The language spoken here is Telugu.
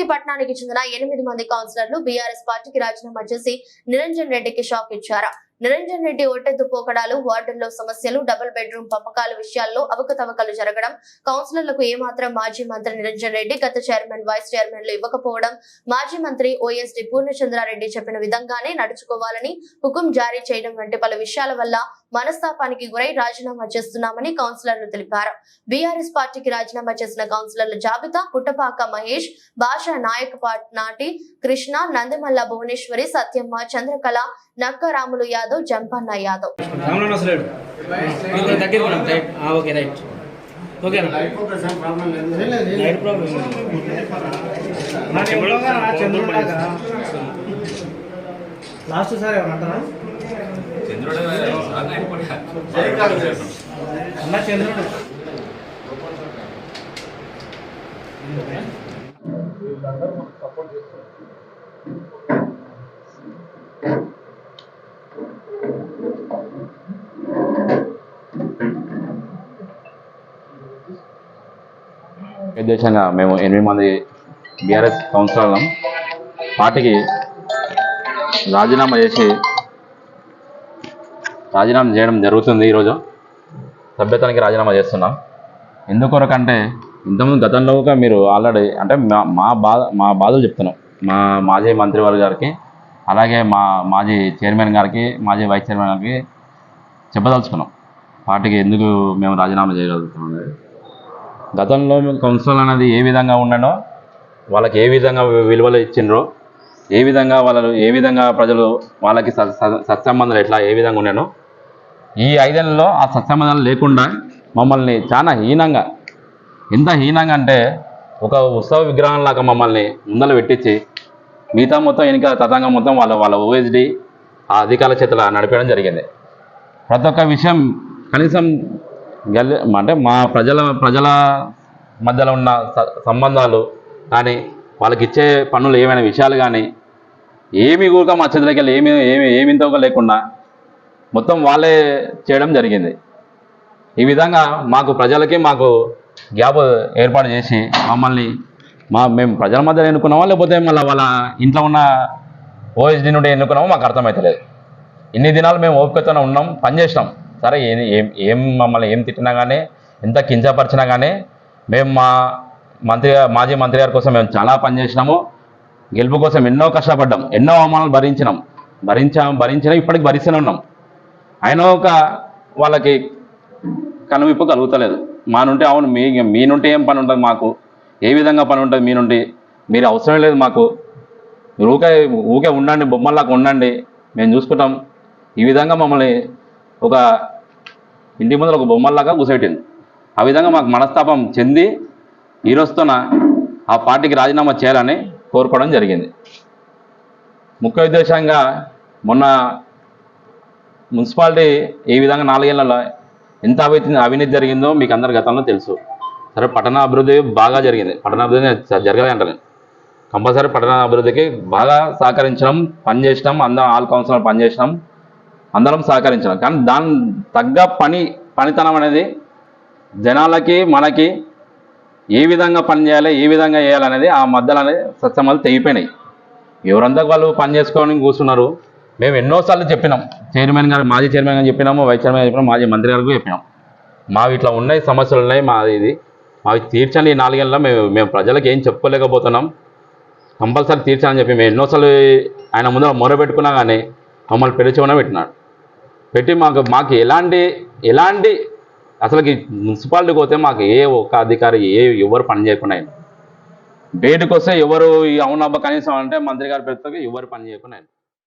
Wanaparthy పట్టణానికి చెందిన ఎనిమిది మంది కౌన్సిలర్లు బీఆర్ఎస్ పార్టీకి రాజీనామా చేసి నిరంజన్ రెడ్డికి షాక్ ఇచ్చారు. నిరంజన్ రెడ్డి ఒట్టెత్తు పోకడాలు వార్డుల్లో సమస్యలు డబుల్ బెడ్రూమ్ పంపకాల విషయాల్లో అవకతవకలు జరగడం కౌన్సిలర్లకు ఏమాత్రం మాజీ మంత్రి నిరంజన్ రెడ్డి గత చైర్మన్ వైస్ చైర్మన్లు ఇవ్వకపోవడం మాజీ మంత్రి ఓఎస్డి పూర్ణచంద్రారెడ్డి చెప్పిన విధంగానే నడుచుకోవాలని హుకుం జారీ చేయడం వంటి పలు విషయాల వల్ల మనస్తాపానికి గురై రాజీనామా చేస్తున్నామని కౌన్సిలర్లు తెలిపారు. బీఆర్ఎస్ పార్టీకి రాజీనామా చేసిన కౌన్సిలర్ల జాబితా పుట్టపాక మహేష్ భాష నాయక్ నాటి కృష్ణ నందిమల్ల భువనేశ్వరి సత్యమ్మ చంద్రకళ నక్క రాములు యాదవ్ జంపన్న యాదవ్. రామనాథ్ అసలు ఇక్కడ దగ్గర ఉన్నాం రైట్. ఆ, okay right. Okay light problem last sir ఏమంటారా అన్న చంద్రుడు. ఉద్దేశంగా మేము ఎనిమిది మంది బీఆర్ఎస్ కౌన్సిలర్లం పార్టీకి రాజీనామా చేసి రాజీనామా చేయడం జరుగుతుంది ఈరోజు. సభ్యత్వానికి రాజీనామా చేస్తున్నాం. ఎందుకొరకంటే ఇంతకుముందు గతంలో కూడా మీరు ఆల్రెడీ అంటే మా మా బాధ మా బాధలు చెప్తున్నాం. మా మాజీ మంత్రివర్గారికి అలాగే మా మాజీ చైర్మన్ గారికి మాజీ వైస్ చైర్మన్ గారికి చెప్పదలుచుకున్నాం. పార్టీకి ఎందుకు మేము రాజీనామా చేయగలుగుతున్నాం గతంలో కౌన్సిల్ అనేది ఏ విధంగా ఉండనో వాళ్ళకి ఏ విధంగా విలువలు ఇచ్చిండ్రో ఏ విధంగా వాళ్ళు ఏ విధంగా ప్రజలు వాళ్ళకి స- సత్సంబంధాలు ఎట్లా ఏ విధంగా ఉండేనో ఈ ఐదేళ్ళలో ఆ సత్సంబంధాలు లేకుండా మమ్మల్ని చాలా హీనంగా ఎంత హీనంగా అంటే ఒక ఉత్సవ విగ్రహం లాగా మమ్మల్ని ముందలు పెట్టించి మిగతా మొత్తం వెనుక తతంగం మొత్తం వాళ్ళ వాళ్ళ ఓఎస్డి ఆ అధికారుల చేతుల నడిపేయడం జరిగింది. ప్రతి ఒక్క విషయం కనీసం గెల అంటే మా ప్రజల ప్రజల మధ్యలో ఉన్న స- సంబంధాలు కానీ వాళ్ళకి ఇచ్చే పనులు ఏమైనా విషయాలు కానీ ఏమి కూడా మా చేతులకి ఏమి ఏమి ఏమింతో లేకుండా మొత్తం వాళ్ళే చేయడం జరిగింది. ఈ విధంగా మాకు ప్రజలకి మాకు గ్యాప్ ఏర్పాటు చేసి మమ్మల్ని మా మేము ప్రజల మధ్య ఎన్నుకున్నామా లేకపోతే మళ్ళీ వాళ్ళ ఇంట్లో ఉన్న ఓఎస్డీ నుండి ఎన్నుకున్నామో మాకు అర్థమవుతలేదు ఇన్ని దినాలు మేము ఓపికతోనే ఉన్నాం పనిచేసినాం సరే ఏం ఏం ఏం మమ్మల్ని ఏం తిట్టినా కానీ ఎంత కించపరిచినా కానీ మేము మా మంత్రి మాజీ మంత్రి గారి కోసం మేము చాలా పనిచేసినాము గెలుపు కోసం ఎన్నో కష్టపడ్డాం ఎన్నో అవమానాలు భరించినాం. భరించాం భరించినా ఇప్పటికి భరిస్తూనే ఉన్నాం. అయినా ఒక వాళ్ళకి కనువిప్పు కలుగుతలేదు. మా నుండి అవును మీ మీ నుండి ఏం పని ఉంటుంది మాకు? ఏ విధంగా పని ఉంటుంది మీ నుండి? మీరు అవసరం లేదు మాకు. మీరు ఊకే ఊకే ఉండండి బొమ్మల్లాగా ఉండండి. మేము చూసుకుంటాం. ఈ విధంగా మమ్మల్ని ఒక ఇంటి ముందర ఒక బొమ్మల్లాగా కూసేటింది ఆ విధంగా మాకు మనస్తాపం చెంది ఈరోజుతోన ఆ పార్టీకి రాజీనామా చేయాలని కోరుకోవడం జరిగింది. ముఖ్య ఉద్దేశంగా మొన్న మున్సిపాలిటీ ఏ విధంగా నాలుగేళ్ళలో ఎంత అవినీతి అవినీతి జరిగిందో మీకు అందరి గతంలో తెలుసు. సరే పట్టణ అభివృద్ధి బాగా జరిగింది. పట్టణాభివృద్ధి జరగలే అంటారు. కంపల్సరీ పట్టణ అభివృద్ధికి బాగా సహకరించడం పనిచేసినాం అందరం ఆల్ కౌన్సిలర్ పనిచేసినాం అందరం సహకరించడం కానీ దాని తగ్గ పని పనితనం అనేది జనాలకి మనకి ఏ విధంగా పని చేయాలి ఏ విధంగా చేయాలనేది ఆ మధ్యలో అనేది సత్సమాలు తెగిపోయినాయి. ఎవరంతా వాళ్ళు పని చేసుకోవడం కూర్చున్నారు. మేము ఎన్నోసార్లు చెప్పినాం. చైర్మన్ గారు మాజీ చైర్మన్ గారు చెప్పినాము వైస్ చైర్మన్ గారు చెప్పినాం మాజీ మంత్రి గారికి చెప్పినాం. మావి ఇట్లా ఉన్నాయి సమస్యలు ఉన్నాయి మాది ఇది. మాకు తీర్చండి ఈ నాలుగేళ్ళలో మేము మేము ప్రజలకు ఏం చెప్పుకోలేకపోతున్నాం. కంపల్సరీ తీర్చాలని చెప్పి మేము ఎన్నోసార్లు ఆయన ముందర మొరబెట్టుకున్నా కానీ మమ్మల్ని పిలిచివన పెట్టినాడు. పెట్టి మాకు మాకు ఎలాంటి ఎలాంటి అసలుకి మున్సిపాలిటీకి పోతే మాకు ఏ ఒక్క అధికారి ఏ ఎవరు పని చేయకుండా బయటకు వస్తే ఎవరు అవునబ్బా కనీసం అంటే మంత్రి గారి పెడితే ఎవరు పని చేయకుండా